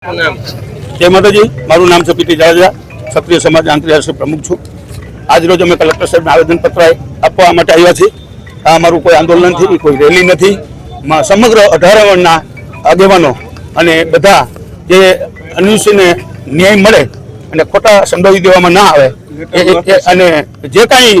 જય માતાજી. મારું નામ છે પીટી જાડેજા. ક્ષત્રિય સમાજ આંતરરાષ્ટ્રીય પ્રમુખ છું. આજ રોજ અમે કલેક્ટર સાહેબને આવેદનપત્ર આપવા માટે આવ્યા છીએ. આ અમારું કોઈ આંદોલન નથી કોઈ રેલી નથી. સમગ્ર અઢારવણના આગેવાનો અને બધા જે અનુષ્યને ન્યાય મળે અને ખોટા સંડોવી દેવામાં ના આવે અને જે કાંઈ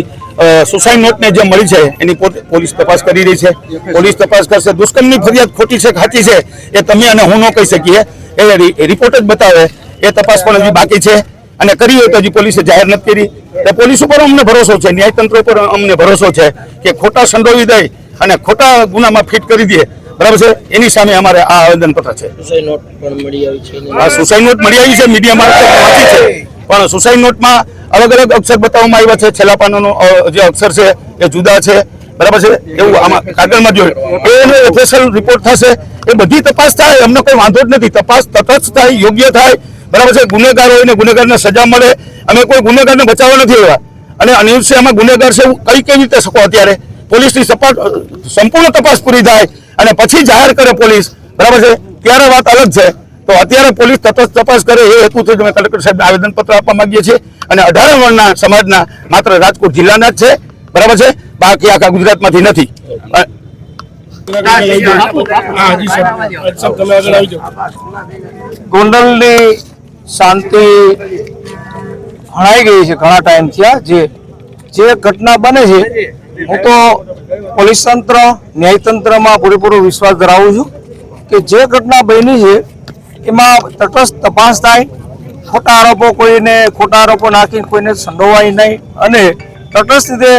સુસાઇડ નોટને જે મળી છે, એની પોલીસ તપાસ કરી રહી છે. પોલીસ તપાસ કરશે. દુષ્કર્મની ફરિયાદ ખોટી છે ખાતી છે, એ તમે અને હું ન કહી શકીએ. એ રિપોર્ટ જ બતાવે એ તપાસ પણ હજી બાકી છે. અને કરી હોય તો હજી પોલીસે જાહેર નથી કરી. તો પોલીસ ઉપર અમને ભરોસો છે ન્યાયતંત્ર ઉપર અમને ભરોસો છે કે ખોટા સંડોવી દઈ અને ખોટા ગુનામાં ફિટ કરી દે. બરાબર છે? એની સામે અમારે આ આવેદનપત્ર છે. સુસાઇડ નોટ પણ મળી આવી છે સુસાઇડ નોટ મળી આવી છે મીડિયામાં વાંચી છે. પણ સુસાઇડ નોટમાં અલગ અલગ અક્ષર બતાવવામાં આવ્યા છે. છેલ્લા પાનાનો જે અક્ષર છે એ જુદા છે. બરાબર છે? એવું આમાં કાગળમાં જોયું એનો ઓફિશિયલ રિપોર્ટ થશે, એ બધી તપાસ થાય, અમને કોઈ વાંધો જ નથી. તપાસ તટસ્થ થાય, યોગ્ય થાય. બરાબર છે? ગુનેગાર હોય ને ગુનેગારને સજા મળે. અમે કોઈ ગુનેગારને બચાવવા નથી આવ્યા. અને અનિલ છે આમાં ગુનેગાર છે, એવું કઈ કેવી રીતે શકો અત્યારે? પોલીસની સપાટ સંપૂર્ણ તપાસ પૂરી થાય અને પછી જાહેર કરે પોલીસ. બરાબર છે? ત્યારે વાત અલગ છે. તો અત્યારે પોલીસ તટસ્થ તપાસ કરે, એ હેતુથી અમે કલેક્ટર સાહેબને આવેદનપત્ર આપવા માંગીએ છીએ. અને અઢાર વર્ણના સમાજના માત્ર રાજકોટ જિલ્લાના જ છે. બરાબર છે? બાકી આખા ગુજરાતમાંથી નથી. ગોંડલની શાંતિ હણાઈ ગઈ છે ઘણા ટાઈમ થયા. જે જે ઘટના બને છે હું તો પોલીસ તંત્ર ન્યાયતંત્રમાં પૂરેપૂરો વિશ્વાસ ધરાવું છું કે જે ઘટના બની છે એમાં તટસ્થ તપાસ થાય. ખોટા આરોપો કોઈને ખોટા આરોપો નાખી કોઈને સંડોવાય નહીં. અને તટસ્થ રીતે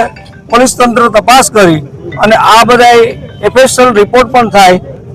પોલીસ તંત્ર તપાસ કરી અને આ બધા એફએસએલ રિપોર્ટ પણ થાય